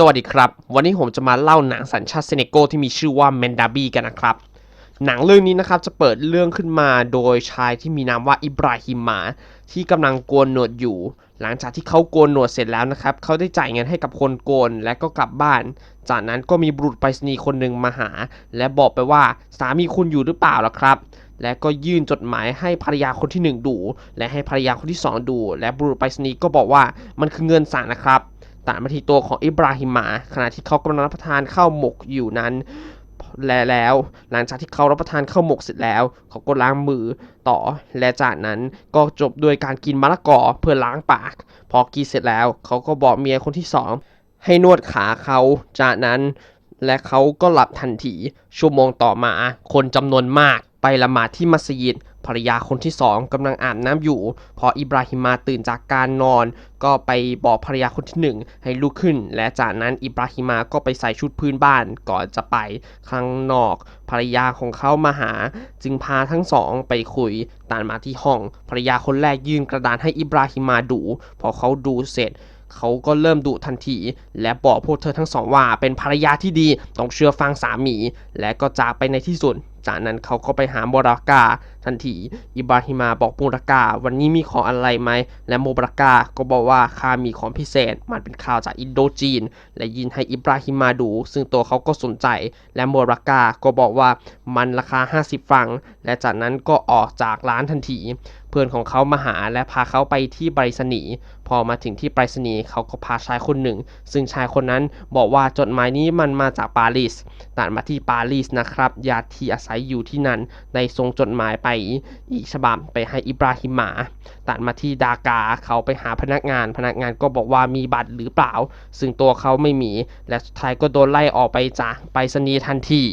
สวัสดีครับ วันนี้ผมจะมาเล่าหนังสัญชาติเซเนโกที่มีชื่อว่าแมนดาบีกันนะครับ หนังเรื่องนี้นะครับจะเปิดเรื่องขึ้นมาโดยชายที่มีนามว่าอิบราฮิมมาที่กำลังโกนหนวดอยู่ หลังจากที่เขาโกนหนวดเสร็จแล้วนะครับเขาได้จ่ายเงินให้กับคนโกนและก็กลับบ้าน จากนั้นก็มีบุรุษไปรษณีย์คนหนึ่งมาหา และบอกไปว่าสามีคุณอยู่หรือเปล่าล่ะครับและก็ยื่นจดหมายให้ภรรยาคนที่หนึ่งดู และให้ภรรยาคนที่สองดู และบุรุษไปรษณีย์ก็บอกว่ามันคือเงินสารนะครับ ตัดมาที่ตัวของอิบราฮิมาขณะที่เขากำลังรับประทานข้าวหมกอยู่นั้นแล,แล้ว หลังจากที่เขารับประทานข้าวหมกเสร็จแล้ว เขาก็ล้างมือต่อ และจากนั้นก็จบด้วยการกินมะละกอเพื่อล้างปาก พอกินเสร็จแล้ว เขาก็บอกเมียคนที่สองให้นวดขาเขา จากนั้น และเขาก็หลับทันทีชั่วโมงต่อมา คนจำนวนมากไปละหมาดที่มัสยิด ภรรยาคนที่สองกำลังอาบน้ำอยู่ พออิบราฮิมาตื่นจากการนอน ก็ไปบอกภรรยาคนที่หนึ่งให้ลุกขึ้น และจากนั้นอิบราฮิมาก็ไปใส่ชุดพื้นบ้านก่อนจะไปข้างนอก ภรรยาของเขามาหา จึงพาทั้งสองไปคุยตามมาที่ห้อง ภรรยาคนแรกยื่นกระดานให้อิบราฮิมาดู พอเขาดูเสร็จเขาก็เริ่มดุทันที และบอกพวกเธอทั้งสองว่าเป็นภรรยาที่ดีต้องเชื่อฟังสามี และก็จากไปในที่สุด จากนั้นเขาก็ไปหาโมรากาทันที อิบราฮิมาบอกโมรากาวันนี้มีของอะไรไหม และโมรากาก็บอกว่าข้ามีของพิเศษ มันเป็นข่าวจากอินโดจีน และยินให้อิบราฮิมาดู ซึ่งตัวเขาก็สนใจ และโมรากาก็บอกว่ามันราคา 50 ฟัง และจากนั้นก็ออกจากร้านทันทีเพื่อนของเขามาหาและพาเขาไปที่ไปรษณีย์พอมาถึงที่ไปรษณีย์เขาก็พาชายคนหนึ่ง ซึ่งชายคนนั้นบอกว่าจดหมายนี้มันมาจากปารีสตัดมาที่ปารีสนะครับญาติที่อาศัยอยู่ที่นั่นในทรงจดหมายไปอีกฉบับไปให้อิบราฮิมมาตัดมาที่ดากาเขาไปหาพนักงาน พนักงานก็บอกว่ามีบัตรหรือเปล่า ซึ่งตัวเขาไม่มี และสุดท้ายก็โดนไล่ออกไปจากไปรษณีย์ทันที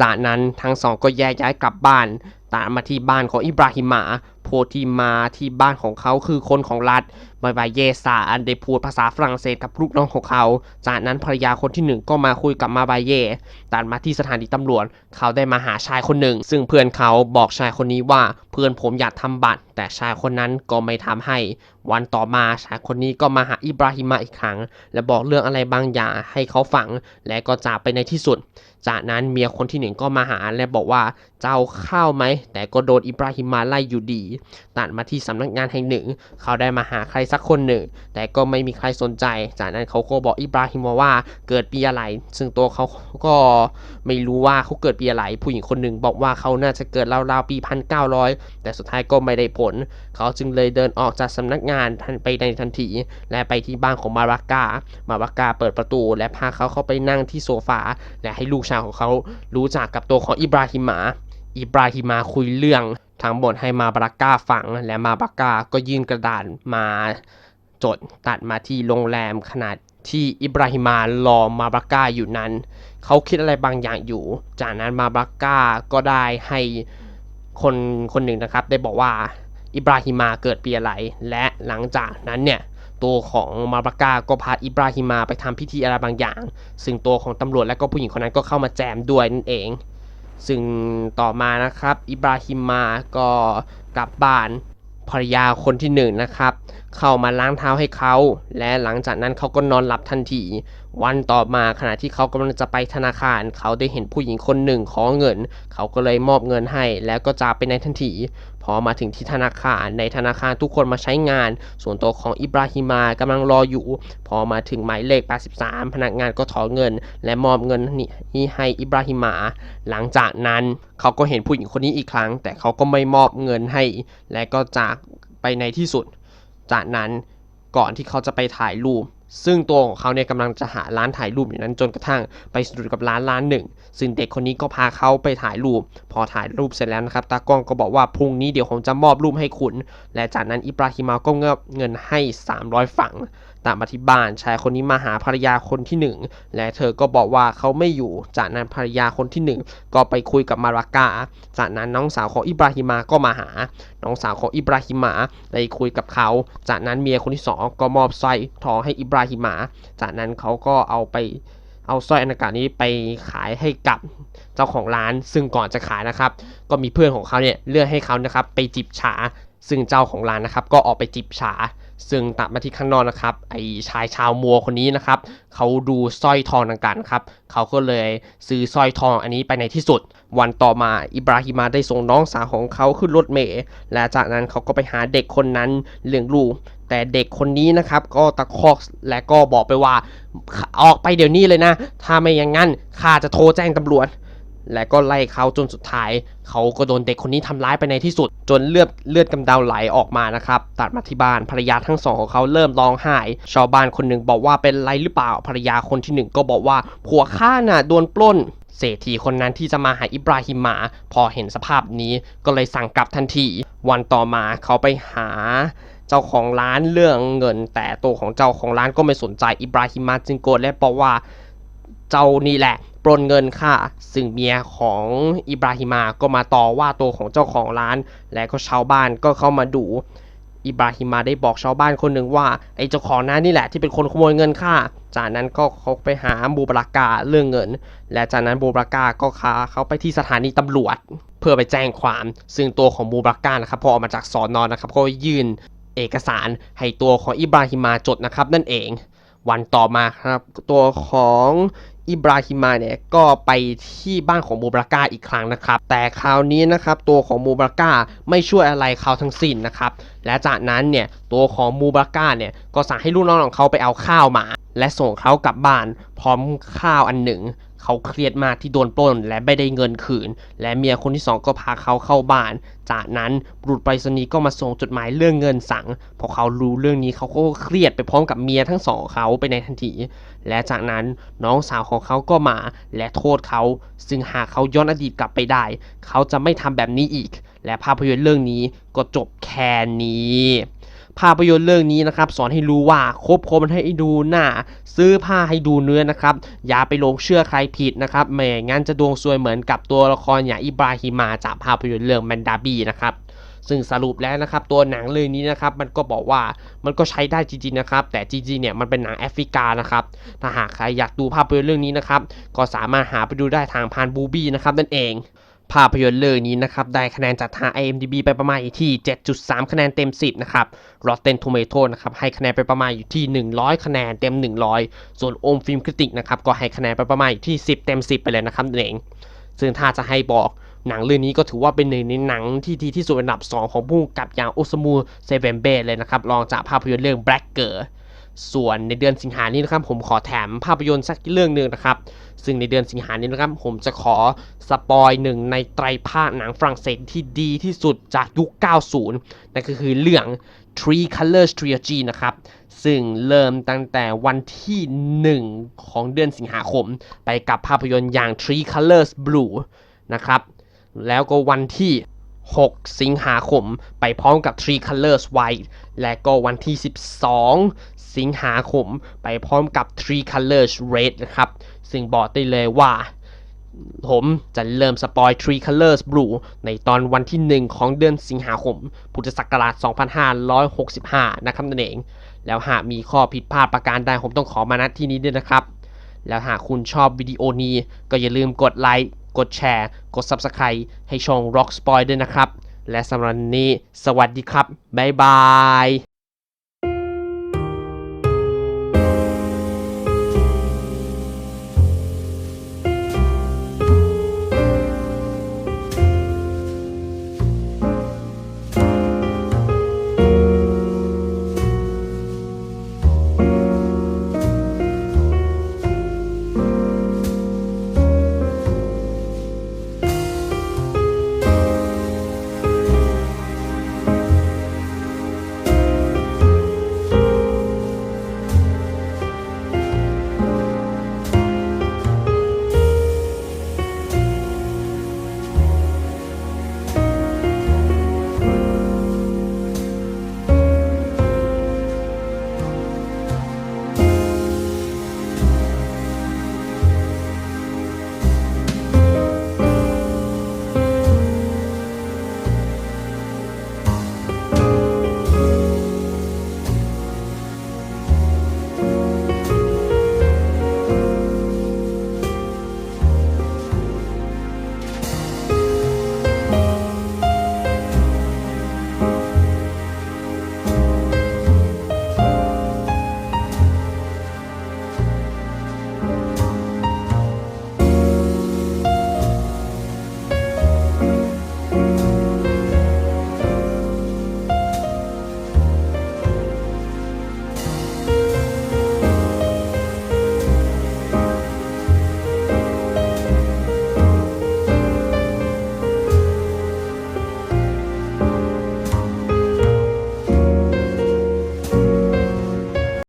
จากนั้นทั้งสองก็แยกย้ายกลับบ้านตามมาที่บ้านของอิบราฮิมา ผู้ที่มาที่บ้านของเขาคือคนของรัฐบายบายเยซาอันได้พูดภาษาฝรั่งเศสกับลูกน้องของเขา จากนั้นภรรยาคนที่หนึ่งก็มาคุยกับมาบายเย่ตัดมาที่สถานีตำรวจ เขาได้มาหาชายคนหนึ่ง ซึ่งเพื่อนเขาบอกชายคนนี้ว่าเพื่อนผมอยากทำบัตร แต่ชายคนนั้นก็ไม่ทำให้ วันต่อมาชายคนนี้ก็มาหาอิบราฮิมาอีกครั้ง และบอกเรื่องอะไรบางอย่างให้เขาฟัง และก็จากไปในที่สุด จากนั้นเมียคนที่หนึ่งก็มาหาและบอกว่าเจะเอาข้าวไหม แต่ก็โดนอิบราฮิมมาไล่อยู่ดีตัดมาที่สำนักงานแห่งหนึ่ง เขาได้มาหาใครสักคนหนึ่ง แต่ก็ไม่มีใครสนใจ จากนั้นเขาก็บอกอิบราฮิมว่าเกิดปีอะไร ซึ่งตัวเขาก็ไม่รู้ว่าเขาเกิดปีอะไร ผู้หญิงคนหนึ่งบอกว่าเขาน่าจะเกิดราวๆปี 1900 แต่สุดท้ายก็ไม่ได้ผล เขาจึงเลยเดินออกจากสำนักงานไปในทันที และไปที่บ้านของมารักา มารักาเปิดประตู และพาเขาเข้าไปนั่งที่โซฟา และให้ลูกชายของเขารู้จักกับตัวของอิบราฮิมมาอิบราฮิมาคุยเรื่อง ทั้งหมดให้มาบารักกาฟังและมาบารักกาก็ยื่นกระดาษมาจดตัดมาที่โรงแรมขนาดที่อิบราฮิมารอมาบารักกาอยู่นั้น เขาคิดอะไรบางอย่างอยู่ จากนั้นมาบารักกาก็ได้ให้คนคนหนึ่งนะครับ ได้บอกว่าอิบราฮิมาเกิดปีอะไร และหลังจากนั้นเนี่ยตัวของมาบากาก็พาอิบราฮิมาไปทำพิธีอะไรบางอย่าง ซึ่งตัวของตำรวจและก็ผู้หญิงคนนั้นก็เข้ามาแจมด้วยนั่นเอง ซึ่งต่อมานะครับ อิบราฮิมมาก็กลับบ้านภรรยาคนที่หนึ่งนะครับ เข้ามาล้างเท้าให้เขา และหลังจากนั้นเขาก็นอนหลับทันที วันต่อมาขณะที่เขากำลังจะไปธนาคาร เขาได้เห็นผู้หญิงคนหนึ่งขอเงิน เขาก็เลยมอบเงินให้ แล้วก็จากไปในทันที พอมาถึงที่ธนาคารในธนาคารทุกคนมาใช้งาน ส่วนตัวของอิบราฮิมากำลังรออยู่ พอมาถึงหมายเลข 83 พนักงานก็ถอนเงิน และมอบเงินนี้ให้อิบราฮิมา หลังจากนั้นเขาก็เห็นผู้หญิงคนนี้อีกครั้ง แต่เขาก็ไม่มอบเงินให้ และก็จากไปในที่สุด จากนั้นก่อนที่เขาจะไปถ่ายรูป ซึ่งตัวของเขาเนี่ยกำลังจะหาร้านถ่ายรูปอยู่นั้นจนกระทั่งไปสะดุดกับร้านร้านหนึ่ง ซึ่งเด็กคนนี้ก็พาเขาไปถ่ายรูป พอถ่ายรูปเสร็จแล้วนะครับตากล้องก็บอกว่าพรุ่งนี้เดี๋ยวผมจะมอบรูปให้คุณ และจากนั้นอิบราฮิมาก็เงบเงินให้ 300 ฝัง ตามมาที่บ้านชายคนนี้มาหาภรรยาคนที่หนึ่งและเธอก็บอกว่าเขาไม่อยู่ จากนั้นภรรยาคนที่หนึ่งก็ไปคุยกับมารักกาจากนั้นน้องสาวของอิบราฮิมาก็มาหา น้องสาวของอิบราฮิมาได้คุยกับเขา จากนั้นเมียคนที่สองก็มอบสร้อยทองให้อิบราฮิมาจากนั้นเขาก็เอาไปเอาสร้อยอนาคานี้ไปขายให้กับเจ้าของร้าน ซึ่งก่อนจะขายนะครับ ก็มีเพื่อนของเขาเนี่ยเลือกให้เขานะครับไปจิบชา ซึ่งเจ้าของร้านนะครับก็ออกไปจิบชาซึ่งตัดมาที่ข้างนอกนะครับ ไอชายชาวมัวคนนี้นะครับเขาดูสร้อยทองต่างๆครับเขาก็เลยซื้อสร้อยทองอันนี้ไปในที่สุด วันต่อมาอิบราฮิมาได้ส่งน้องสาวของเขาขึ้นรถเมล์และจากนั้นเขาก็ไปหาเด็กคนนั้นเลี้ยงลูกแต่เด็กคนนี้นะครับก็ตะคอกและก็บอกไปว่าออกไปเดี๋ยวนี้เลยนะ ถ้าไม่อย่างนั้นข้าจะโทรแจ้งตำรวจ และก็ไล่เขาจนสุดท้าย เขาก็โดนเด็กคนนี้ทำร้ายไปในที่สุด จนเลือดเลือดกำเดาไหลออกมานะครับ ตัดมาที่บ้านภรรยาทั้งสองของเขาเริ่มร้องไห้ ชาวบ้านคนหนึ่งบอกว่าเป็นไรหรือเปล่าภรรยาคนที่หนึ่งก็บอกว่าผัวข้าน่ะโดนปล้นเศรษฐีคนนั้นที่จะมาหาอิบราฮิมมาพอเห็นสภาพนี้ก็เลยสั่งกลับทันที วันต่อมาเขาไปหาเจ้าของร้านเรื่องเงินแต่ตัวของเจ้าของร้านก็ไม่สนใจอิบราฮิมมาจึงโกรธและบอกว่า เจ้านี่แหละ ปล้นเงินค่ะ ซึ่งเมียของอิบราฮิมาก็มาต่อว่าตัวของเจ้าของร้าน และก็ชาวบ้านก็เข้ามาดูอิบราฮิมาได้บอกชาวบ้านคนหนึ่งว่าไอ้เจ้าของร้นนี่แหละที่เป็นคนขโมยเงินค่ะจากนั้นก็เขาไปหาบูบรากาเรื่องเงิน และจากนั้นบูบรากาก็พาเขาไปที่สถานีตำรวจ เพื่อไปแจ้งความ ซึ่งตัวของบูบรากานะครับพอออกมาจากสอนอนนะครับก็ยื่นเอกสารให้ตัวของอิบราฮิมาจดนะครับนั่นเอง วันต่อมาครับตัวของ อิบราฮิมาเนี่ยก็ไปที่บ้านของมูบราก้าอีกครั้งนะครับ แต่คราวนี้นะครับตัวของมูบราก้าไม่ช่วยอะไรเขาทั้งสิ้นนะครับ และจากนั้นเนี่ยตัวของมูบราก้าเนี่ยก็สั่งให้ลูกน้องของเขาไปเอาข้าวมา และส่งเขากลับบ้านพร้อมข้าวอันหนึ่ง เขาเครียดมากที่โดนปล้นและไม่ได้เงินคืน และเมียคนที่สองก็พาเขาเข้าบ้าน จากนั้นบุรุษไปรษณีย์ก็มาส่งจดหมายเรื่องเงินสั่งพอเขารู้เรื่องนี้เขาก็เครียดไปพร้อมกับเมียทั้งสองเขาไปในทันที และจากนั้นน้องสาวของเขาก็มาและโทษเขา ซึ่งหากเขาย้อนอดีตกลับไปได้ เขาจะไม่ทำแบบนี้อีก และภาพยนตร์เรื่องนี้ก็จบแค่นี้ ภาพยนตร์เรื่องนี้นะครับสอนให้รู้ว่าคบคนให้ดูหน้า ซื้อผ้าให้ดูเนื้อนะครับอย่าไปหลงเชื่อใครผิดนะครับไม่งั้นจะดวงซวยเหมือนกับตัวละครอย่างอิบราฮิมาจากภาพยนตร์เรื่องแมนดาบีนะครับซึ่งสรุปแล้วนะครับตัวหนังเรื่องนี้นะครับมันก็บอกว่ามันก็ใช้ได้จริงๆนะครับแต่จริงๆเนี่ยมันเป็นหนังแอฟริกานะครับถ้าหากใครอยากดูภาพยนตร์เรื่องนี้นะครับก็สามารถหาไปดูได้ทางพานบูบี้นะครับนั่นเอง ภาพยนตร์เรื่องนี้นะครับ ได้คะแนนจากทาง IMDb ไปประมาณอยู่ที่ 7.3 คะแนนเต็ม 10 นะครับ Rotten Tomato นะครับ ให้คะแนนไปประมาณอยู่ที่ 100 คะแนนเต็ม 100 ส่วนโอมฟิล์มคริติกนะครับ ก็ให้คะแนนไปประมาณอยู่ที่ 10 เต็ม 10 ไปเลยนะครับเองซึ่งถ้าจะให้บอกหนังเรื่องนี้ก็ถือว่าเป็นหนึ่งในหนังที่ดีที่สุดอันดับ 2 ของผู้กำกับอย่างโอซามูเซเวนเบเลยนะครับรองจากภาพยนตร์เรื่อง Black Girl ส่วนในเดือนสิงหานี้นะครับผมขอแถมภาพยนตร์สักเรื่องหนึ่งนะครับ ซึ่งในเดือนสิงหานี้นะครับผมจะขอสปอยหนึ่งในไตรภาคหนังฝรั่งเศสที่ดีที่สุดจากยุค 90 นั่นก็คือเรื่อง Three Colors Trilogy นะครับ ซึ่งเริ่มตั้งแต่วันที่ 1 ของเดือนสิงหาคม ไปกับภาพยนตร์อย่าง Three Colors Blue นะครับ แล้วก็วันที่ 6 สิงหาคม ไปพร้อมกับ Three Colors White และก็วันที่ 12 สิงหาคม ไปพร้อมกับ Three Colors Red นะครับ ซึ่งบอกได้เลยว่า ผมจะเริ่มสปอย Three Colors Blue ในตอนวันที่ 1 ของเดือนสิงหาคม พุทธศักราช 2565 นะครับนั่นเอง แล้วหากมีข้อผิดพลาดประการใดผมต้องขอมาณที่นี้ด้วยนะครับ แล้วหากคุณชอบวิดีโอนี้ก็อย่าลืมกดไลค์ กดแชร์ กด Subscribe ให้ช่อง Rock Spoil ด้วยนะครับ และสำหรับวันนี้ สวัสดีครับ บ๊ายบาย